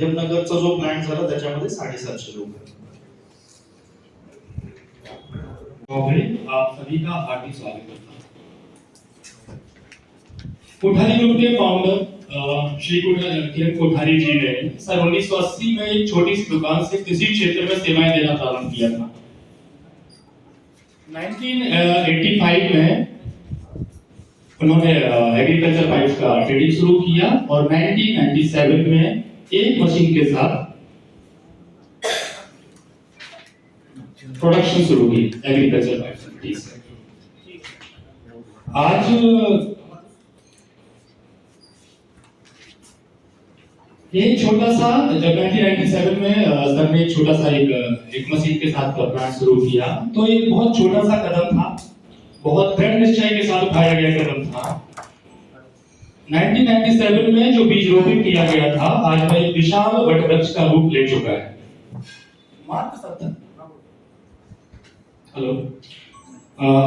उद्यमनगरचा जो प्लॅन झाला, त्याच्यामध्ये साडेसातशे लोक आप सभी का हार्दिक स्वागत करता कोठारी ग्रुप के फाउंडर श्री किरण कोठारी जी ने सन 1980 में एक छोटी सी दुकान से कृषि क्षेत्र में सेवाएँ देना प्रारंभ किया था. 1985 में उन्होंने एग्रीकल्चर पाइप्स का ट्रेडिंग शुरू किया और 1997 में एक मशीन के साथ प्रोडक्शन शुरू हुई एग्रीकल्चर आज एक छोटा सा जब 1997 में सर ने एक छोटा सा एक एक मशीन के साथ प्लांट शुरू किया। तो एक बहुत छोटा सा कदम था, बहुत दृढ़ निश्चय के साथ उठाया गया कदम था। 1997 में जो बीज रोपण किया गया था आज वह एक विशाल वटवृक्ष का रूप ले चुका है। मात्र सत्तर हेलो।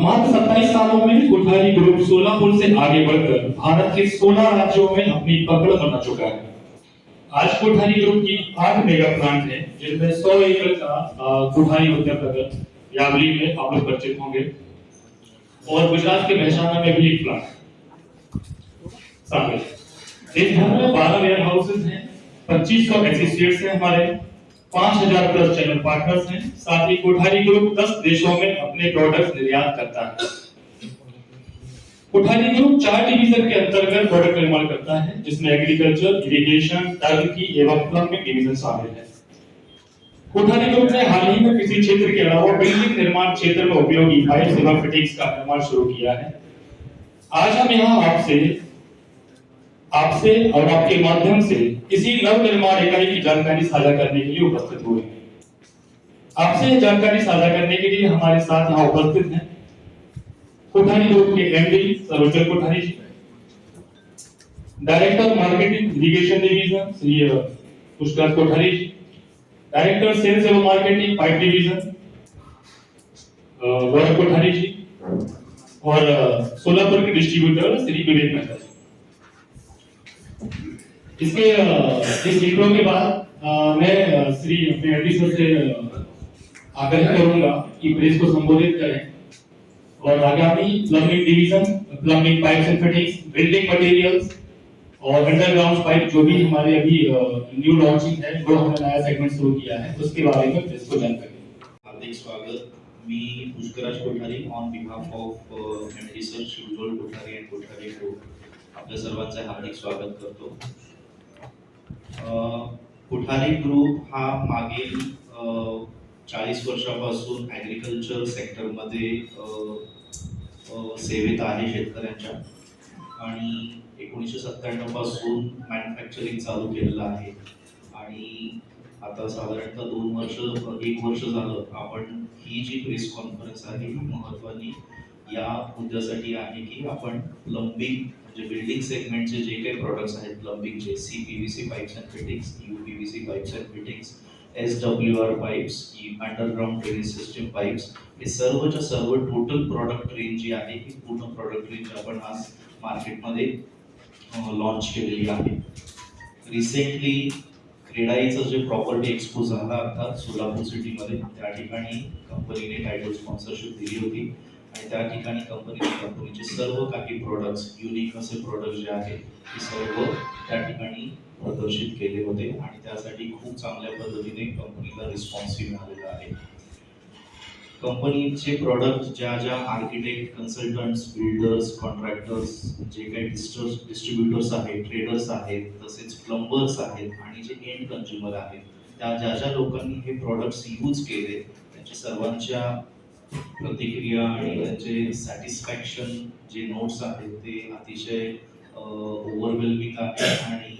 मात्र सत्ताईस सालों में कोठारी ग्रुप सोलापुर से आगे बढ़कर भारत के 16 राज्यों में अपनी पकड़ बना चुका है। आज कोठारी ग्रुप की आठ मेगा प्लांट है जिनमें सौ एकड़ का कोठारी नगर यावली में आप लोग परिचित होंगे। और गुजरात के मेहसाणा में भी एक प्लांट शामिल है में बारह वेयर हाउसेज हैं, पच्चीस सौ एसोसिएट्स हैं हमारे, पाँच हज़ार प्लस चैनल पार्टनर्स हैं, साथ ही कोठारी ग्रुप दस देशों में अपने प्रोडक्ट्स निर्यात करता है। कोठारी ग्रुप चार डिवीज़न के अंतर्गत प्रोडक्ट निर्माण करता है, जिसमें एग्रीकल्चर इरिगेशन टर्की एवं प्लम्बिंग डिवीज़न शामिल है। कोठारी ग्रुप ने हाल ही में किसी क्षेत्र के अलावा बिल्डिंग निर्माण क्षेत्र में उपयोगी पाइप एवं का निर्माण शुरू किया है। आज हम यहाँ आपसे आपसे और आपके माध्यम से किसी नव निर्माण इकाई की जानकारी साझा करने के लिए उपस्थित हुए हैं। आपसे जानकारी साझा करने के लिए हमारे साथ यहाँ उपस्थित हैं। कोठारी ग्रुप के MD सरोजर Kothari ji. Director marketing irrigation division Shri Pushkar Kothari ji. Director sales एवं marketing pipe division Gaurav Kothari ji. और सोलापुर के डिस्ट्रीब्यूटर श्री विवेक मेहता इसके इस इंट्रो के बाद मैं श्री अपने एमडी सर से आग्रह करूँगा कि प्रेस को संबोधित करें। और आगामी plumbing division plumbing pipes and fittings building materials और अंडरग्राउंड पाइप जो भी हमारे अभी न्यू लॉन्चिंग है, जो हमने नया सेगमेंट शुरू किया है, उसके बारे में प्रेस को जानकारी हार्दिक स्वागत। मी Pushkaraj Kothari on behalf of MD sir शिवजोल Kothari and Kothari group आपल्या सर्वांचे हार्दिक स्वागत करतो. कोठारी ग्रुप हा मागील चाळीस वर्षापासून ॲग्रिकल्चर सेक्टरमध्ये सेवेत आहे शेतकऱ्यांच्या. आणि एकोणीसशे सत्त्याण्णवपासून मॅन्युफॅक्चरिंग चालू केलेलं आहे. आणि आता साधारणतः दोन वर्ष एक वर्ष झालं. आपण ही जी प्रेस कॉन्फरन्स आहे ही महत्त्वानी या मुद्द्यासाठी आहे की आपण प्लंबिंग म्हणजे बिल्डिंग सेगमेंटचे जे काही प्रोडक्ट्स आहेत प्लंबिंगचे C P V C pipes and fittings U P V C pipes and fittings S W R pipes underground drainage system pipes हे सर्वच्या सर्व टोटल प्रॉडक्ट रेंज जी आहे ही पूर्ण प्रॉडक्ट रेंज आपण आज मार्केटमध्ये लॉन्च केलेली आहे. रिसेंटली क्रेडाईचं जे प्रॉपर्टी एक्सपो झाला अर्थात सोलापूर सिटीमध्ये त्या ठिकाणी कंपनीने टायटल स्पॉन्सरशिप दिली होती. आणि त्या ठिकाणी कंपनी कंपनीचे सर्व काही प्रोडक्ट्स युनिक असे प्रोडक्ट जे आहेत ते सर्व त्या ठिकाणी प्रदर्शित केले होते आणि त्यासाठी खूप चांगल्या पद्धतीने कंपनीला रिस्पॉन्सही मिळालेला आहे. कंपनीचे प्रॉडक्ट ज्या ज्या आर्किटेक्ट कन्सल्टंट्स बिल्डर्स कॉन्ट्रॅक्टर्स जे काही डिस्टर्स डिस्ट्रीब्युटर्स आहेत ट्रेडर्स आहेत तसेच प्लंबर्स आहेत आणि जे एंड कन्झ्युमर आहेत त्या ज्या ज्या लोकांनी हे प्रॉडक्ट्स यूज केले त्यांच्या सर्वांच्या प्रतिक्रिया आणि त्यांचे सॅटिस्फॅक्शन जे नोट्स आहेत ते अतिशय ओव्हरवेल्मिंग आहे आणि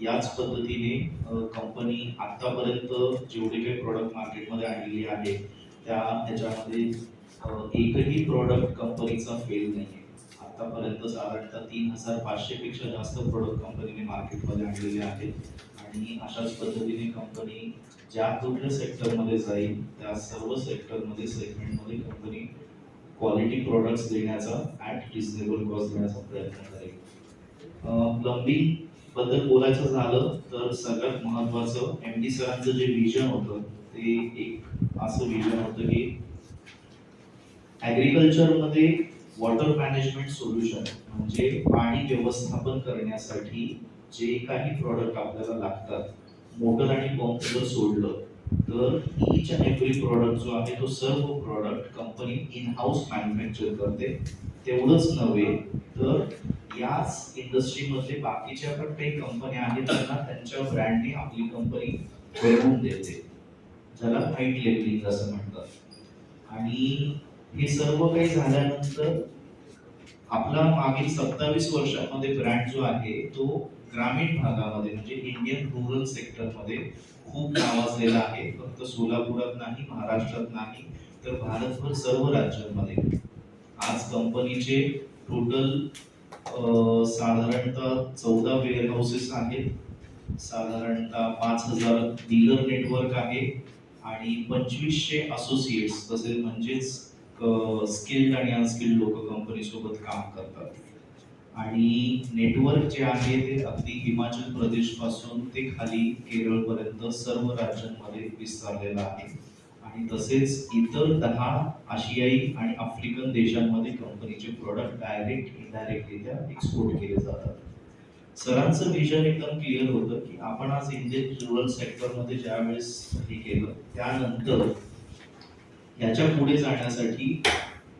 याच पद्धतीने कंपनी आतापर्यंत जेवढे काही प्रॉडक्ट मार्केटमध्ये आणलेली आहे त्या ह्याच्यामध्ये एकही प्रॉडक्ट कंपनीचा फेल नाही आहे आतापर्यंत साधारणतः तीन हजार पाचशे पेक्षा जास्त प्रोडक्ट कंपनीने मार्केटमध्ये आणलेले आहेत. आणि अशाच पद्धतीने कंपनी ज्या कुठल्या सेक्टरमध्ये जाईल त्या सर्व सेक्टरमध्ये सेगमेंटमध्ये कंपनी क्वालिटी प्रोडक्ट्स देण्याचा ॲट रिझनेबल कॉस्ट देण्याचा प्रयत्न करेल. प्लंबिंगबद्दल बोलायचं झालं तर सगळ्यात महत्वाचं एम डी सरांचं जे विजन होतं ते एक असं विजन होतं की ॲग्रिकल्चरमध्ये वॉटर मॅनेजमेंट सोल्युशन म्हणजे पाणी व्यवस्थापन करण्यासाठी जे काही प्रॉडक्ट आपल्याला लागतात मोटर आणि पंप जर सोडलं तर ईच अँड एव्हरी प्रॉडक्ट जो आहे तो सर्व product company in house manufacture करते. तेवढंच नव्हे तर याच इंडस्ट्रीमधले बाकीच्या पण काही कंपन्या आहेत त्यांना त्यांच्या ब्रँडने आपली कंपनी बनवून देते. ज्याला व्हाईट लेबलिंग असं म्हणतात. आणि हे सर्व काही झाल्यानंतर आपला मागील सत्तावीस वर्षामध्ये ब्रँड जो आहे तो ग्रामीण भागामध्ये म्हणजे इंडियन रुरल सेक्टरमध्ये खूप नावाजलेला आहे. फक्त सोलापुरात नाही महाराष्ट्रात नाही तर भारतभर सर्व राज्यांमध्ये. आज कंपनीचे टोटल साधारणतः चौदा वेअर हाऊसेस आहेत. साधारणतः पाच हजार डीलर नेटवर्क आहे. आणि पंचवीसशे असोसिएट्स तसेच म्हणजेच स्किल्ड आणि अनस्किल्ड लोक कंपनीसोबत काम करतात. आणि नेटवर्क जे आहे ते अगदी हिमाचल प्रदेशपासून ते खाली केरळपर्यंत सर्व राज्यांमध्ये विस्तारलेलं आहे. आणि तसेच इतर दहा आशियाई आणि आफ्रिकन देशांमध्ये कंपनीचे प्रोडक्ट डायरेक्ट इनडायरेक्टरित्या एक्सपोर्ट केले जातात. सरांचं विजन एकदम क्लिअर होतं की आपण आज इंडियन रुरल सेक्टरमध्ये ज्यावेळेस हे केलं त्यानंतर ह्याच्या पुढे जाण्यासाठी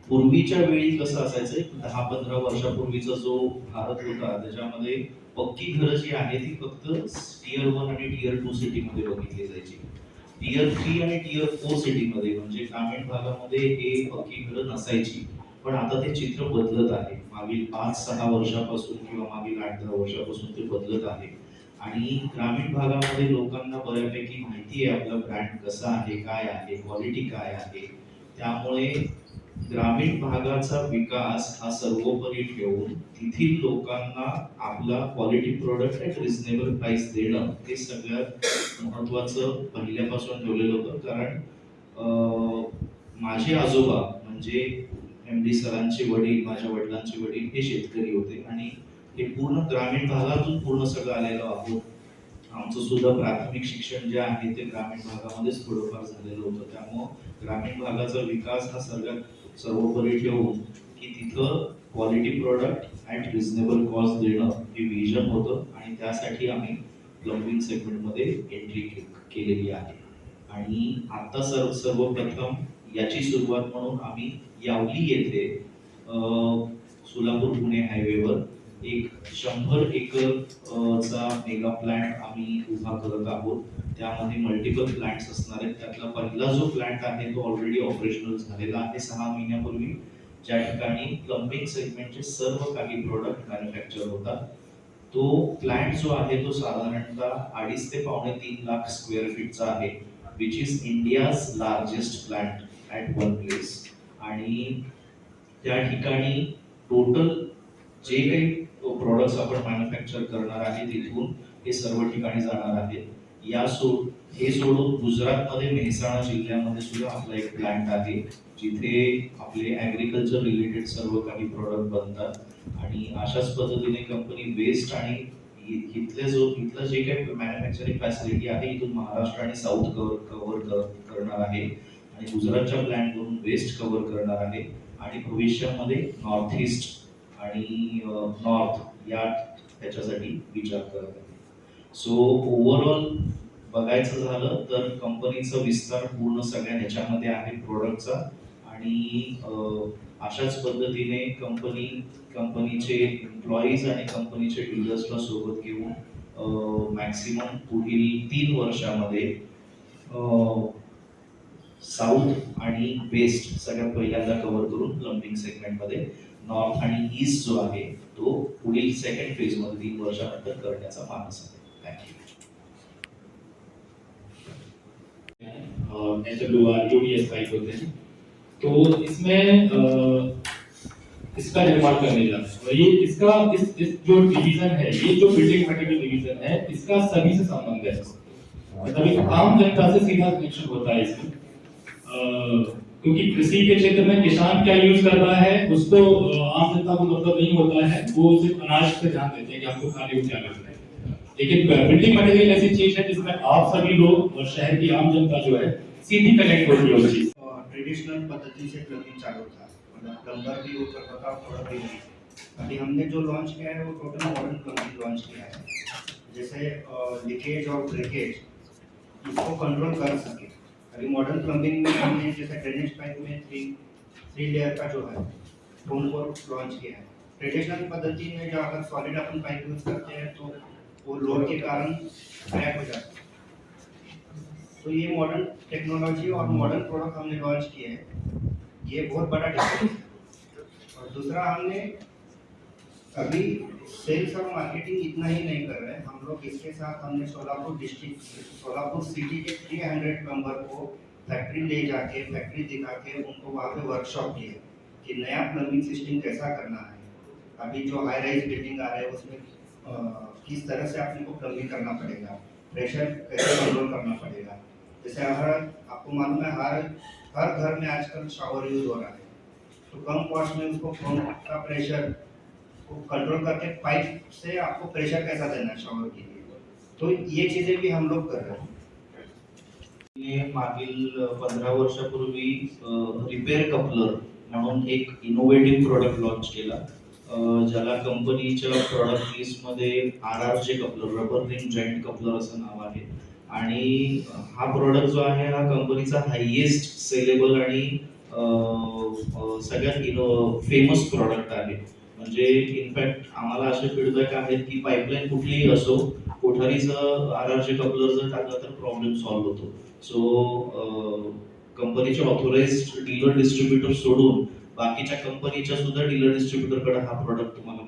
पूर्वीच्या वेळी कसं असायचं? दहा पंधरा वर्षापूर्वीचा जो भारत होता त्याच्यामध्ये पक्की घरं जी आहे ती फक्त टीयर वन आणि टीयर टू सिटीमध्ये बघितली जायची. टियर थ्री आणि टियर फोर सिटीमध्ये म्हणजे ग्रामीण भागामध्ये हे पक्की घरं नसायची. पण आता ते चित्र बदलत आहे. मागील पाच सहा वर्षापासून किंवा मागील आठ दहा वर्षापासून ते बदलत आहे. आणि ग्रामीण भागामध्ये लोकांना बऱ्यापैकी माहिती आहे आपला ब्रँड कसा आहे काय आहे क्वालिटी काय आहे. त्यामुळे ग्रामीण भागाचा विकास हा सर्वोपरी ठेवून तेथील लोकांना आपला quality product at reasonable price देणं हे सगळ्यात महत्त्वाचं पहिल्यापासून ठेवलेलं होतं. कारण माझे आजोबा म्हणजे एम डी सरांचे वडील माझ्या वडिलांचे वडील हे शेतकरी होते आणि हे पूर्ण ग्रामीण भागातून पूर्ण सगळं आलेलो आहोत. आमचं सुद्धा प्राथमिक शिक्षण जे आहे ते ग्रामीण भागामध्येच थोडंफार झालेलं होतं. त्यामुळं ग्रामीण भागाचा विकास हा सगळ्यात सर्वोपरी ठेवून की तिथं quality product at reasonable cost देणं हे विजन होतं आणि त्यासाठी आम्ही प्लंबिंग सेगमेंटमध्ये एंट्री केलेली आहे. आणि आता सर्व सर्वप्रथम याची सुरुवात म्हणून आम्ही यावली येथे सोलापूर पुणे हायवेवर एक शंभर एकर चा मेगा प्लांट आम्ही उभा करत आहोत. त्यामध्ये मल्टिपल प्लांट्स असणार आहेत. त्यातला पहिला जो प्लांट आहे तो ऑलरेडी ऑपरेशनल झालेला आहे सहा महिन्यापूर्वी. ज्या ठिकाणी प्लंबिंग सेगमेंटचे सर्व काही प्रोडक्ट मॅन्युफॅक्चर होतात. तो प्लांट जो आहे तो साधारणतः अडीच ते पावणे तीन लाख स्क्वेअर फीटचा आहे which is India's largest plant at one place आणि त्या ठिकाणी टोटल जे काही प्रोडक्ट्स आपण मॅन्युफॅक्चर करणार आहे तिथून हे सर्व ठिकाणी जाणार आहेत. या सोड हे सोडून गुजरातमध्ये मेहसाणा जिल्ह्यामध्ये सुद्धा आपला एक प्लांट आहे जिथे आपले ॲग्रिकल्चर रिलेटेड सर्व काही प्रॉडक्ट बनतात. आणि अशाच पद्धतीने कंपनी वेस्ट आणि इथले जो इथलं जे काही मॅन्युफॅक्चरिंग फॅसिलिटी आहे इथून महाराष्ट्र आणि साऊथ कव्हर कव्हर करणार आहे. आणि गुजरातच्या प्लॅनवरून वेस्ट कव्हर करणार आहे. आणि भविष्यामध्ये नॉर्थ ईस्ट आणि नॉर्थ या त्याच्यासाठी विचार करत आहे सो ओव्हरऑल बघायचं झालं तर कंपनीचा विस्तार पूर्ण सगळ्या ह्याच्यामध्ये आहे प्रोडक्टचा आणि अशाच पद्धतीने कंपनी कंपनीचे एम्प्लॉईज आणि कंपनीचे डीलर्सला सोबत घेऊन मॅक्सिमम पुढील तीन वर्षामध्ये साऊथ आणि वेस्ट सगळ्यात पहिल्यांदा कव्हर करून प्लंबिंग सेगमेंटमध्ये नॉर्थ आणि ईस्ट जो आहे तो पुढील सेकंड फेजमध्ये तीन वर्षानंतर करण्याचा मानस आहे. पाइप होते हैं तो इसमें इसका निर्माण करने जा ये इसका इस, इस जो डिवीज़न है ये जो बिल्डिंग मटेरियल डिवीज़न है इसका सभी से संबंध है। मतलब एक आम जनता से सीधा कनेक्शन होता है इसमें। अ, क्योंकि कृषि के क्षेत्र में किसान क्या यूज़ करता है, उसको आम जनता को मतलब नहीं होता है, वो सिर्फ़ अनाज पे ध्यान देते हैं कि हमको खाने को क्या करना है। लेकिन बिल्डिंग मटेरियल ऐसी चीज़ है जिसमें आप सभी लोग और शहर की आम जनता जो है, सीधी कनेक्ट होती है उस चीज़ ट्रेडिशनल पद्धति से प्लगिंग चालू था मतलब प्लम्बर भी वो करता था, थोड़ा भी अभी हमने जो लॉन्च किया है, वो टोटल मॉडर्न प्लम्बिंग लॉन्च किया है। जैसे लीकेज और ब्रेकेज इसको कंट्रोल कर सके अभी मॉडर्न प्लम्बिंग में हमने जैसे ड्रेनेज पाइप में थ्री थ्री लेयर का जो है वो उनको लॉन्च किया है। ट्रेडिशनल पद्धति में जो अगर सॉलिड अपन पाइप यूज़ करते हैं तो वो लोड के कारण क्रैक हो जाता है। तो ये मॉडर्न टेक्नोलॉजी और मॉडर्न प्रोडक्ट हमने लॉन्च किए हैं। ये बहुत बड़ा डिफरेंस है। और दूसरा हमने अभी सेल्स और मार्केटिंग इतना ही नहीं कर रहे हम लोग इसके साथ हमने सोलापुर डिस्ट्रिक्ट सोलापुर सिटी के 300 मेंबर को फैक्ट्री ले जाके फैक्ट्री दिखा के उनको वहाँ पे वर्कशॉप दिए कि नया प्लम्बिंग सिस्टम कैसा करना है। अभी जो हाई राइज बिल्डिंग आ रहे हैं, उसमें किस तरह से अपने को प्लम्बिंग करना पड़ेगा प्रेशर कैसे कंट्रोल करना पड़ेगा। जैसे हर, आपको मालूम है, हर हर घर में आजकल शावर यूज़ हो रहा है। तो कम कॉस्ट में उसको पंप का प्रेशर को कंट्रोल करके पाइप से आपको प्रेशर कैसा देना है शॉवर के लिए? तो ये चीज़ें भी हम लोग कर रहे हैं। मागील पंधरा वर्षापूर्वी रिपेअर कपलर म्हणून एक इनोव्हेटिव्ह प्रोडक्ट लॉन्च केला. ज्याला कंपनीच्या प्रोडक्ट लिस्टमध्ये R R J coupler rubber ring joint coupler असं नाव आहे. आणि हा प्रोडक्ट जो आहे हा कंपनीचा हायएस्ट सेलेबल आणि सगळ्यात इनो फेमस प्रोडक्ट आहे. म्हणजे इनफॅक्ट आम्हाला असे फीडबॅक आहेत की पाईपलाईन कुठलीही असो कोठारीचं आर आरचे जे कपलर जर टाकलं तर प्रॉब्लेम सॉल्व्ह होतो. सो कंपनीचे ऑथोराइज डीलर डिस्ट्रीब्युटर सोडून बाकीच्या कंपनीच्या सुद्धा डीलर डिस्ट्रीब्युटरकडे हा प्रोडक्ट तुम्हाला